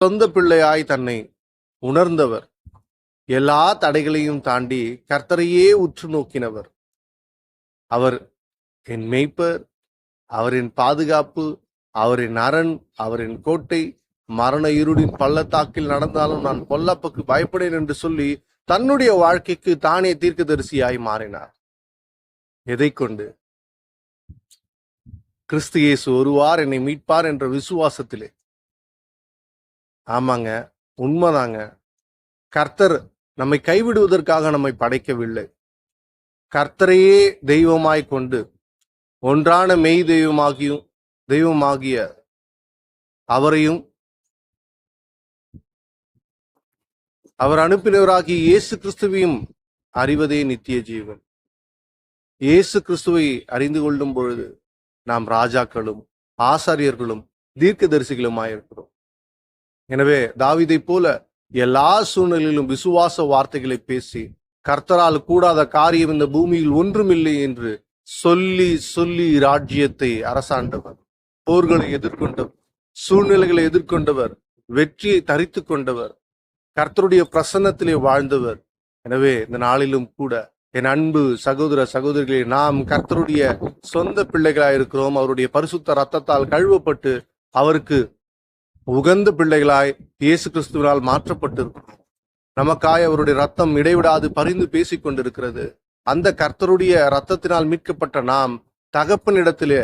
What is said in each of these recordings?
சொந்த பிள்ளையாய் தன்னை உணர்ந்தவர். எல்லா தடைகளையும் தாண்டி கர்த்தரையே உற்று நோக்கினவர். அவர் என் மெய்ப்பர் அவரின் பாதுகாப்பு அவரின் அரண் அவரின் கோட்டை மரண இருளின் பள்ளத்தாக்கில் நடந்தாலும் நான் பொல்லப்புக்கு பயப்படேன் என்று சொல்லி தன்னுடைய வாழ்க்கைக்கு தானே தீர்க்கதரிசியாய் மாறினார். எதை கொண்டு கிறிஸ்து இயேசு ஒருவார் என்னை மீட்பார் என்ற விசுவாசத்திலே. ஆமாங்க. உண்மைதாங்க. கர்த்தர் நம்மை கைவிடுவதற்காக நம்மை படைக்கவில்லை. கர்த்தரையே தெய்வமாய் கொண்டு ஒன்றான மெய் தெய்வமாகியும் தெய்வமாகிய அவரையும் அவர் அனுப்பினவராகிய இயேசு கிறிஸ்துவையும் அறிவதே நித்திய ஜீவன். இயேசு கிறிஸ்துவை அறிந்து கொள்ளும் பொழுது நாம் ராஜாக்களும் ஆசாரியர்களும் தீர்க்கதரிசிகளுமாயிருக்கிறோம். எனவே தாவிதை போல எல்லா சூழ்நிலையிலும் விசுவாச வார்த்தைகளை பேசி கர்த்தரால் கூடாத காரியம் இந்த பூமியில் ஒன்றுமில்லை என்று சொல்லி சொல்லி ராஜ்யத்தை அரசாண்டவர். போர்களை எதிர்கொண்டவர் சூழ்நிலைகளை எதிர்கொண்டவர் வெற்றியை தரித்து கொண்டவர் கர்த்தருடைய பிரசன்னத்திலே வாழ்ந்தவர். எனவே இந்த நாளிலும் கூட என் அன்பு சகோதர சகோதரிகளே நாம் கர்த்தருடைய சொந்த பிள்ளைகளாய் இருக்கிறோம் அவருடைய பரிசுத்த ரத்தத்தால் கழுவப்பட்டு அவருக்கு உகந்த பிள்ளைகளாய் இயேசு கிறிஸ்துவினால் மாற்றப்பட்டிருக்கிறோம். நமக்காய் அவருடைய ரத்தம் இடைவிடாது பரிந்து பேசிக் கொண்டிருக்கிறது அந்த கர்த்தருடைய ரத்தத்தினால் மீட்கப்பட்ட நாம் தகப்பனிடத்திலே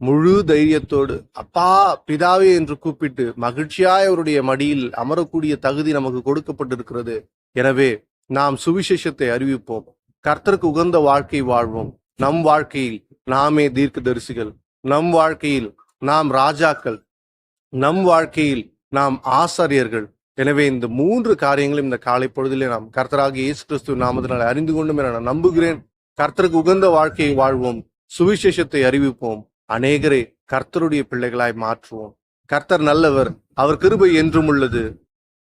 முழு தைரியத்தோடு அப்பா பிதாவே என்று கூப்பிட்டு மகிழ்ச்சியாய் அவருடைய மடியில் அமரக்கூடிய தகுதி நமக்கு கொடுக்கப்பட்டிருக்கிறது. எனவே நாம் சுவிசேஷத்தை அறிவிப்போம். கர்த்தருக்கு உகந்த வாழ்க்கை வாழ்வோம். நம் வாழ்க்கையில் நாமே தீர்க்க தரிசிகள் நம் வாழ்க்கையில் நாம் ராஜாக்கள். நம் வாழ்க்கையில் நாம் ஆசாரியர்கள். எனவே இந்த மூன்று காரியங்களும் இந்த காலை பொழுதிலே நாம் கர்த்தராக இயேசு கிறிஸ்து நாமத்தினால் அறிந்து கொண்டும் என நான் நம்புகிறேன். கர்த்தருக்கு உகந்த வாழ்க்கையை வாழ்வோம். சுவிசேஷத்தை அறிவிப்போம். அநேகரை கர்த்தருடைய பிள்ளைகளாய் மாற்றுவோம். கர்த்தர் நல்லவர். அவர் கிருபை என்றும் உள்ளது.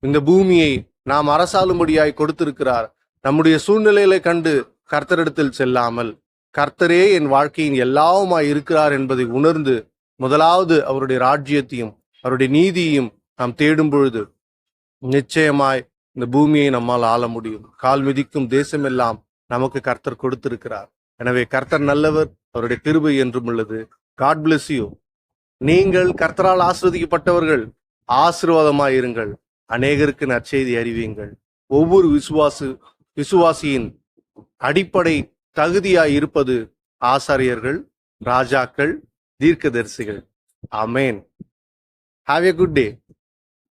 இந்த பூமியை நாம் அரசாளும்படியாய் கொடுத்திருக்கிறார். நம்முடைய சூழ்நிலைகளை கண்டு கர்த்தரிடத்தில் செல்லாமல். கர்த்தரே என் வாழ்க்கையின் எல்லாவுமாய் இருக்கிறார் என்பதை உணர்ந்து முதலாவது அவருடைய ராஜ்யத்தையும் அவருடைய நீதியையும் நாம் தேடும் பொழுது நிச்சயமாய் இந்த பூமியை நம்மால் ஆள முடியும். கால் மிதிக்கும் தேசமெல்லாம் நமக்கு கர்த்தர் கொடுத்திருக்கிறார். எனவே கர்த்தர் நல்லவர் அவருடைய கிருபை என்றும் உள்ளது. காட் பிளஸ் யூ நீங்கள் கர்த்தரால் ஆஸ்வதிக்கப்பட்டவர்கள் ஆசீர்வாதமாயிருங்கள் அநேகருக்கு நற்செய்தி அறிவியுங்கள். ஒவ்வொரு விசுவாசு விசுவாசியின் அடிப்படை தகுதியாய் இருப்பது ஆசாரியர்கள் ராஜாக்கள் தீர்க்கதரிசிகள். அமேன் Have a good day.